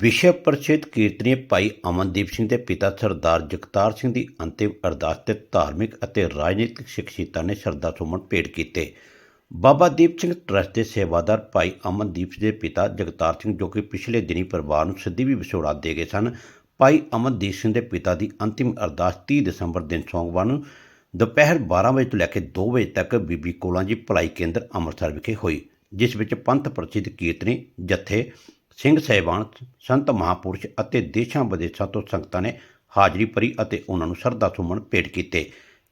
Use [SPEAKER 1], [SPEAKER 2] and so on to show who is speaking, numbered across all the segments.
[SPEAKER 1] ਵਿਸ਼ਵ ਪ੍ਰਸਿੱਧ ਕੀਰਤਨੀ ਭਾਈ ਅਮਨਦੀਪ ਸਿੰਘ ਦੇ ਪਿਤਾ ਸਰਦਾਰ ਜਗਤਾਰ ਸਿੰਘ ਦੀ ਅੰਤਿਮ ਅਰਦਾਸ ਤੇ ਧਾਰਮਿਕ ਅਤੇ ਰਾਜਨੀਤਿਕ ਸ਼ਖਸੀਅਤਾਂ ਨੇ ਸ਼ਰਧਾ ਸੁਮਨ ਭੇਟ ਕੀਤੇ। ਬਾਬਾ ਦੀਪ ਸਿੰਘ ਟਰੱਸਟ ਦੇ ਸੇਵਾਦਾਰ ਭਾਈ ਅਮਨਦੀਪ ਦੇ ਪਿਤਾ ਜਗਤਾਰ ਸਿੰਘ ਜੋ ਕਿ ਪਿਛਲੇ ਦਿਨੀ ਪਰਿਵਾਰ ਨੂੰ ਸਿੱਧੀ ਵੀ ਵਿਛੋੜਾ ਦੇ ਗਏ ਸਨ, ਭਾਈ ਅਮਨਦੀਪ ਸਿੰਘ ਦੇ ਪਿਤਾ ਦੀ ਅੰਤਿਮ ਅਰਦਾਸ 30 ਦਸੰਬਰ ਦਿਨ ਸੋਮਵਾਰ ਨੂੰ ਦੁਪਹਿਰ 12 ਵਜੇ ਤੋਂ ਲੈ ਕੇ 2 ਵਜੇ ਤੱਕ ਬੀਬੀ ਕੋਲਾਂ ਜੀ ਭਲਾਈ ਕੇਂਦਰ ਅੰਮ੍ਰਿਤਸਰ ਵਿਖੇ ਹੋਈ, ਜਿਸ ਵਿੱਚ ਪੰਥ ਪ੍ਰਸਿੱਧ ਕੀਰਤਨੀ ਜਥੇ ਸਿੰਘ ਸਹਿਬਾਨ, ਸੰਤ ਮਹਾਪੁਰਸ਼ ਅਤੇ ਦੇਸ਼ਾਂ ਵਿਦੇਸ਼ਾਂ ਤੋਂ ਸੰਗਤਾਂ ਨੇ ਹਾਜ਼ਰੀ ਭਰੀ ਅਤੇ ਉਹਨਾਂ ਨੂੰ ਸ਼ਰਧਾ ਸੁਮਨ ਭੇਟ ਕੀਤੇ।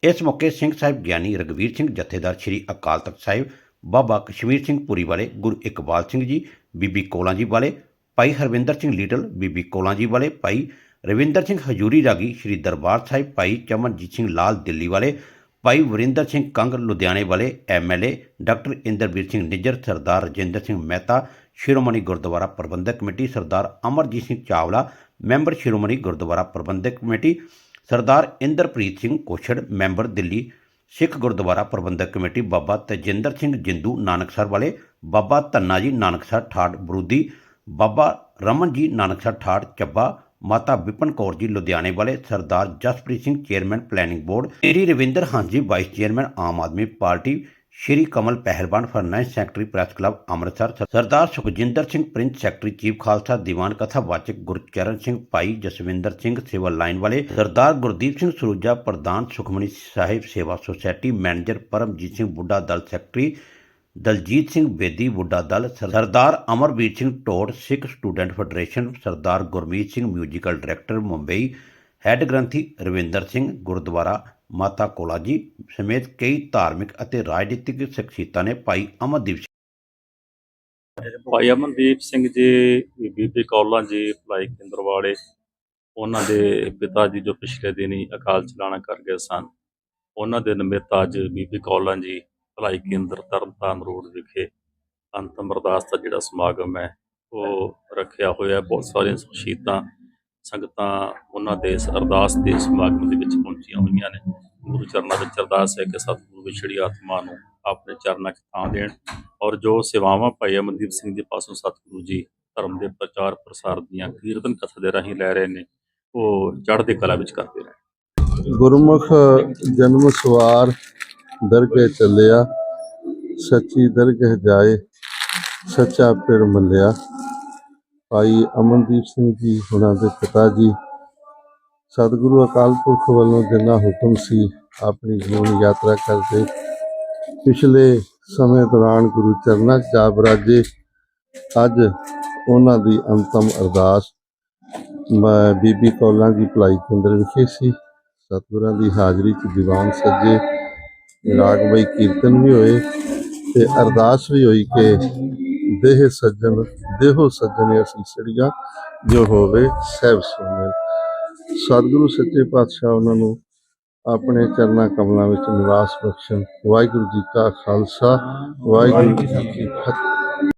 [SPEAKER 1] ਇਸ ਮੌਕੇ ਸਿੰਘ ਸਾਹਿਬ ਗਿਆਨੀ ਰਗਵੀਰ ਸਿੰਘ, ਜਥੇਦਾਰ ਸ੍ਰੀ ਅਕਾਲ ਤਖਤ ਸਾਹਿਬ, ਬਾਬਾ ਕਸ਼ਮੀਰ ਸਿੰਘ ਪੁਰੀ ਵਾਲੇ, ਗੁਰੂ ਇਕਬਾਲ ਸਿੰਘ ਜੀ, ਬੀਬੀ ਕੋਲਾਂ ਜੀ ਵਾਲੇ, ਭਾਈ ਹਰਵਿੰਦਰ ਸਿੰਘ ਲੀਡਲ, ਬੀਬੀ ਕੋਲਾਂ ਜੀ ਵਾਲੇ, ਭਾਈ ਰਵਿੰਦਰ ਸਿੰਘ ਹਜੂਰੀ ਰਾਗੀ, ਸ੍ਰੀ ਦਰਬਾਰ ਸਾਹਿਬ ਭਾਈ ਚਮਨਜੀਤ ਸਿੰਘ ਲਾਲ ਦਿੱਲੀ ਵਾਲੇ, ਭਾਈ ਵਰਿੰਦਰ ਸਿੰਘ ਕੰਗ ਲੁਧਿਆਣੇ ਵਾਲੇ MLA doctor Indervir Singh Nijjar, Sardar Rajinder Singh Mehta Shiromani Gurdwara Prabandhak committee Sardar Amarjit Singh Chawla, member Shiromani Gurdwara Prabandhak committee Sardar Inderpreet Singh Kochhar member Delhi Sikh Gurdwara Prabandhak committee Baba Tajinder Singh Jindu Nanaksar ਵਾਲੇ, ਬਾਬਾ ਧੰਨਾ ਜੀ ਨਾਨਕਸਰ ਠਾੜ ਬਰੂਦੀ, ਬਾਬਾ ਰਮਨ ਜੀ ਨਾਨਕਸਰ ਠਾੜ ਚੱਬਾ, ਮਾਤਾ ਵਿਪਨ ਕੌਰ ਜੀ ਲੁਧਿਆਣੇ ਵਾਲੇ Sardar Jaspreet Singh chairman planning board Shri Ravinder ਹਾਂਜੀ vice chairman Aam Aadmi party Shri Kamal Pehlwan finance secretary press club Amritsar Sardar Sukhjinder Singh Prince secretary chief Khalsa Diwan ਕਥਾ ਵਾਚਕ ਗੁਰਚਰਨ ਸਿੰਘ ਭਾਈ Jaswinder Singh civil line ਵਾਲੇ ਸਰਦਾਰ ਗੁਰਦੀਪ ਸਿੰਘ ਸਰੂਜਾ ਪ੍ਰਧਾਨ Sukhmani Sahib Sewa society manager Paramjit Singh Budha Dal secretary Daljit Singh Bedi Budha Dal Sardar Amarvir Singh Tor Sikh student federation, Sardar Gurmeet Singh musical director Mumbai head ਗ੍ਰੰਥੀ ਰਵਿੰਦਰ ਸਿੰਘ, ਗੁਰਦੁਆਰਾ ਮਾਤਾ ਕੋਲਾ ਜੀ ਸਮੇਤ ਕਈ ਧਾਰਮਿਕ ਅਤੇ ਰਾਜਨੀਤਿਕ ਸ਼ਖਸੀਅਤਾਂ ਨੇ ਭਾਈ ਅਮਨਦੀਪ ਸਿੰਘ
[SPEAKER 2] ਭਾਈ ਅਮਨਦੀਪ ਸਿੰਘ ਜੀ, ਬੀਬੀ ਕੌਲਾਂ ਜੀ ਭਲਾਈ ਕੇਂਦਰ ਵਾਲੇ ਉਹਨਾਂ ਦੇ ਪਿਤਾ ਜੀ ਜੋ ਪਿਛਲੇ ਦਿਨੀ ਅਕਾਲ ਚਲਾਣਾ ਕਰ ਗਏ ਸਨ। ਉਹਨਾਂ ਦੇ ਨਿਮਿਤ ਅੱਜ ਬੀਬੀ ਕੌਲਾਂ ਜੀ ਭਲਾਈ ਕੇਂਦਰ ਤਰਨਤਾਰਨ ਰੋਡ ਵਿਖੇ ਅੰਤਮ ਅਰਦਾਸ ਦਾ ਜਿਹੜਾ ਸਮਾਗਮ ਹੈ, ਉਹ ਰੱਖਿਆ ਹੋਇਆ ਬਹੁਤ ਸਾਰੀਆਂ ਸ਼ਹੀਦਾਂ ਸੰਗਤਾਂ ਉਹਨਾਂ ਦੇ ਇਸ ਅਰਦਾਸ ਦੇ ਸਮਾਗਮ ਦੇ ਵਿੱਚ ਪਹੁੰਚੀਆਂ ਹੋਈਆਂ ਨੇ। ਗੁਰੂ ਚਰਨਾਂ ਵਿੱਚ ਅਰਦਾਸ ਹੈ ਕਿ ਸਤਿਗੁਰੂ ਵਿਛੜੀ ਆਤਮਾ ਨੂੰ ਆਪਣੇ ਚਰਨਾਂ 'ਚ ਥਾਂ ਦੇਣ ਔਰ ਜੋ ਸੇਵਾਵਾਂ ਭਾਈ ਅਮਨਦੀਪ ਸਿੰਘ ਦੇ ਪਾਸੋਂ ਸਤਿਗੁਰੂ ਜੀ ਧਰਮ ਦੇ ਪ੍ਰਚਾਰ ਪ੍ਰਸਾਰ ਦੀਆਂ ਕੀਰਤਨ ਕਥਾ ਦੇ ਰਾਹੀਂ ਲੈ ਰਹੇ ਨੇ, ਉਹ ਚੜ੍ਹਦੀ ਕਲਾ ਵਿੱਚ ਕਰਦੇ ਰਹੇ
[SPEAKER 3] ਗੁਰਮੁਖ ਜਨਮ ਸਵਾਰ ਦਰਗਹਿ ਚੱਲਿਆ, ਸੱਚੀ ਦਰਗਹਿ ਜਾਏ, ਸੱਚਾ ਪਿਰ ਮੱਲਿਆ। ਭਾਈ ਅਮਨਦੀਪ ਸਿੰਘ ਜੀ ਉਹਨਾਂ ਦੇ ਪਿਤਾ ਜੀ। ਸਤਿਗੁਰੂ ਅਕਾਲ ਪੁਰਖ ਵੱਲੋਂ ਜਿੰਨਾ ਹੁਕਮ ਸੀ ਆਪਣੀ ਜੀਵਨ ਯਾਤਰਾ ਕਰਦੇ, ਪਿਛਲੇ ਸਮੇਂ ਦੌਰਾਨ ਗੁਰੂ ਚਰਨਾਂ 'ਚ ਜਾ ਬਰਾਜੇ ਅੱਜ ਉਹਨਾਂ ਦੀ ਅੰਤਮ ਅਰਦਾਸ। ਬੀਬੀ ਕੌਲਾਂ ਦੀ ਭਲਾਈ ਕੇਂਦਰ ਵਿਖੇ ਸੀ, ਸਤਿਗੁਰਾਂ ਦੀ ਹਾਜ਼ਰੀ 'ਚ ਦੀਵਾਨ ਸੱਜੇ। ਰਾਗ ਰਾਗਮਈ ਕੀਰਤਨ ਵੀ ਹੋਏ ਤੇ ਅਰਦਾਸ ਵੀ ਹੋਈ ਕਿ ਦੇਹ ਸੱਜਣ, ਦੇਹੋ ਸੱਜਣ ਅਸੀਂ ਸੜੀਆਂ ਜੋ ਹੋਵੇ ਸਹਿਬ ਸੁਣੇ ਸਤਿਗੁਰੂ ਸੱਚੇ ਪਾਤਸ਼ਾਹ ਉਹਨਾਂ ਨੂੰ ਆਪਣੇ ਚਰਨਾਂ ਕਮਲਾਂ ਵਿੱਚ ਨਿਵਾਸ ਬਖਸ਼ਣ। ਵਾਹਿਗੁਰੂ ਜੀ ਕਾ ਖਾਲਸਾ, ਵਾਹਿਗੁਰੂ ਜੀ ਕੀ ਫਤਿਹ।